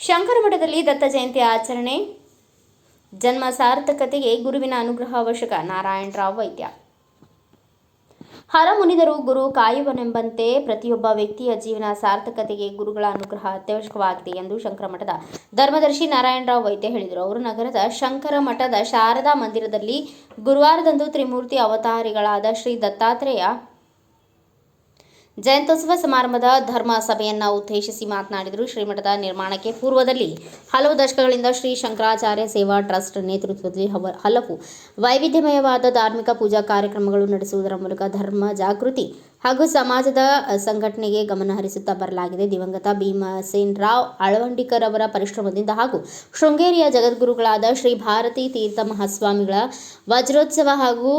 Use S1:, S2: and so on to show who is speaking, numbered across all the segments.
S1: ಶಂಕರ ಮಠದಲ್ಲಿ ದತ್ತ ಜಯಂತಿ ಆಚರಣೆ. ಜನ್ಮ ಸಾರ್ಥಕತೆಗೆ ಗುರುವಿನ ಅನುಗ್ರಹ ಅವಶ್ಯಕ. ನಾರಾಯಣರಾವ್ ವೈದ್ಯ. ಹರಮುನಿದರು ಗುರು ಕಾಯುವನೆಂಬಂತೆ ಪ್ರತಿಯೊಬ್ಬ ವ್ಯಕ್ತಿಯ ಜೀವನ ಸಾರ್ಥಕತೆಗೆ ಗುರುಗಳ ಅನುಗ್ರಹ ಅತ್ಯವಶ್ಯಕವಾಗಿದೆ ಎಂದು ಶಂಕರ ಮಠದ ಧರ್ಮದರ್ಶಿ ನಾರಾಯಣರಾವ್ ವೈದ್ಯ ಹೇಳಿದರು. ಅವರು ನಗರದ ಶಂಕರ ಮಠದ ಶಾರದಾ ಮಂದಿರದಲ್ಲಿ ಗುರುವಾರದಂದು ತ್ರಿಮೂರ್ತಿ ಅವತಾರಿಗಳಾದ ಶ್ರೀ ದತ್ತಾತ್ರೇಯ ಜಯಂತ್ಯೋತ್ಸವ ಸಮಾರಂಭದ ಧರ್ಮ ಸಭೆಯನ್ನು ಉದ್ದೇಶಿಸಿ ಮಾತನಾಡಿದರು. ಶ್ರೀಮಠದ ನಿರ್ಮಾಣಕ್ಕೆ ಪೂರ್ವದಲ್ಲಿ ಹಲವು ದಶಕಗಳಿಂದ ಶ್ರೀ ಶಂಕರಾಚಾರ್ಯ ಸೇವಾ ಟ್ರಸ್ಟ್ ನೇತೃತ್ವದಲ್ಲಿ ಹಲವು ವೈವಿಧ್ಯಮಯವಾದ ಧಾರ್ಮಿಕ ಪೂಜಾ ಕಾರ್ಯಕ್ರಮಗಳು ನಡೆಸುವುದರ ಮೂಲಕ ಧರ್ಮ ಜಾಗೃತಿ ಹಾಗೂ ಸಮಾಜದ ಸಂಘಟನೆಗೆ ಗಮನ ಹರಿಸುತ್ತಾ ಬರಲಾಗಿದೆ. ದಿವಂಗತ ಭೀಮಸೇನ್ ರಾವ್ ಅಳವಂಡಿಕರ್ ಅವರ ಪರಿಶ್ರಮದಿಂದ ಹಾಗೂ ಶೃಂಗೇರಿಯ ಜಗದ್ಗುರುಗಳಾದ ಶ್ರೀ ಭಾರತಿ ತೀರ್ಥ ಮಹಾಸ್ವಾಮಿಗಳ, ವಜ್ರೋತ್ಸವ ಹಾಗೂ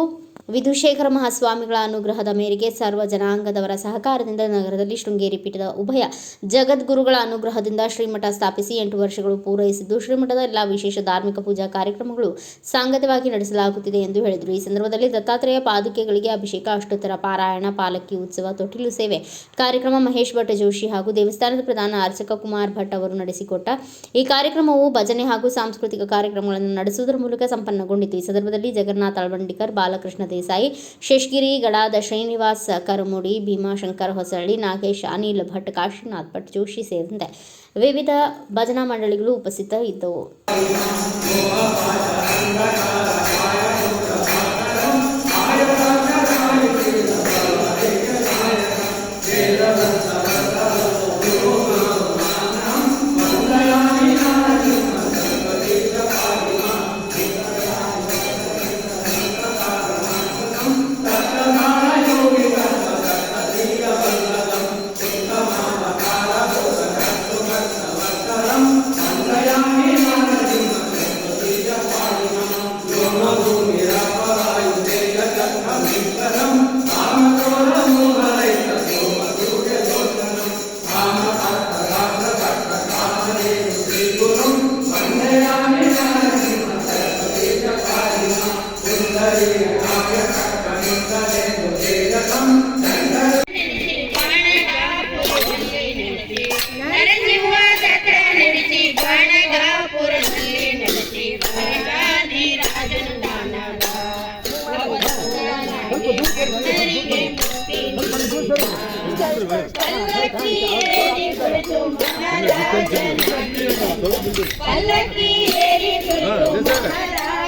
S1: ವಿಧುಶೇಖರ ಮಹಾಸ್ವಾಮಿಗಳ ಅನುಗ್ರಹದ ಮೇರೆಗೆ ಸರ್ವ ಜನಾಂಗದವರ ಸಹಕಾರದಿಂದ ನಗರದಲ್ಲಿ ಶೃಂಗೇರಿ ಪೀಠದ ಉಭಯ ಜಗದ್ಗುರುಗಳ ಅನುಗ್ರಹದಿಂದ ಶ್ರೀಮಠ ಸ್ಥಾಪಿಸಿ ಎಂಟು ವರ್ಷಗಳು ಪೂರೈಸಿದ್ದು, ಶ್ರೀಮಠದ ಎಲ್ಲ ವಿಶೇಷ ಧಾರ್ಮಿಕ ಪೂಜಾ ಕಾರ್ಯಕ್ರಮಗಳು ಸಾಂಗತವಾಗಿ ನಡೆಸಲಾಗುತ್ತಿದೆ ಎಂದು ಹೇಳಿದರು. ಈ ಸಂದರ್ಭದಲ್ಲಿ ದತ್ತಾತ್ರೇಯ ಪಾದುಕೆಗಳಿಗೆ ಅಭಿಷೇಕ, ಅಷ್ಟೋತ್ತರ ಪಾರಾಯಣ ಪಾಲಕಿ ಉತ್ಸವ ತೊಟ್ಟಿಲು ಸೇವೆ ಕಾರ್ಯಕ್ರಮ ಮಹೇಶ್ ಭಟ್ ಜೋಶಿ ಹಾಗೂ ದೇವಸ್ಥಾನದ ಪ್ರಧಾನ ಅರ್ಚಕ ಕುಮಾರ್ ಭಟ್ ಅವರು ನಡೆಸಿಕೊಟ್ಟ ಈ ಕಾರ್ಯಕ್ರಮವು ಭಜನೆ ಹಾಗೂ ಸಾಂಸ್ಕೃತಿಕ ಕಾರ್ಯಕ್ರಮಗಳನ್ನು ನಡೆಸುವುದರ ಮೂಲಕ ಸಂಪನ್ನಗೊಂಡಿತು. ಈ ಸಂದರ್ಭದಲ್ಲಿ ಜಗನ್ನಾಥ್ ಅಳವಂಡಿಕರ್ ಬಾಲಕೃಷ್ಣ ದೇಸಾಯಿ, ಶೇಷಗಿರಿ ಗಡಾದ ಶ್ರೀನಿವಾಸ್ ಕರಮುಡಿ ಭೀಮಾಶಂಕರ್ ಹೊಸಳ್ಳಿ, ನಾಗೇಶ್, ಅನಿಲ್ ಭಟ್, ಕಾಶಿನಾಥ್ ಭಟ್ ಜೋಶಿ ಸೇರಿದಂತೆ ವಿವಿಧ ಭಜನಾ ಮಂಡಳಿಗಳು ಉಪಸ್ಥಿತರಿದ್ದವು.
S2: ಪಲ್ಲಕ್ಕಿ ಏರಿ ಕುಳಿತು ಮಹಾರಾಜನಾಗಿ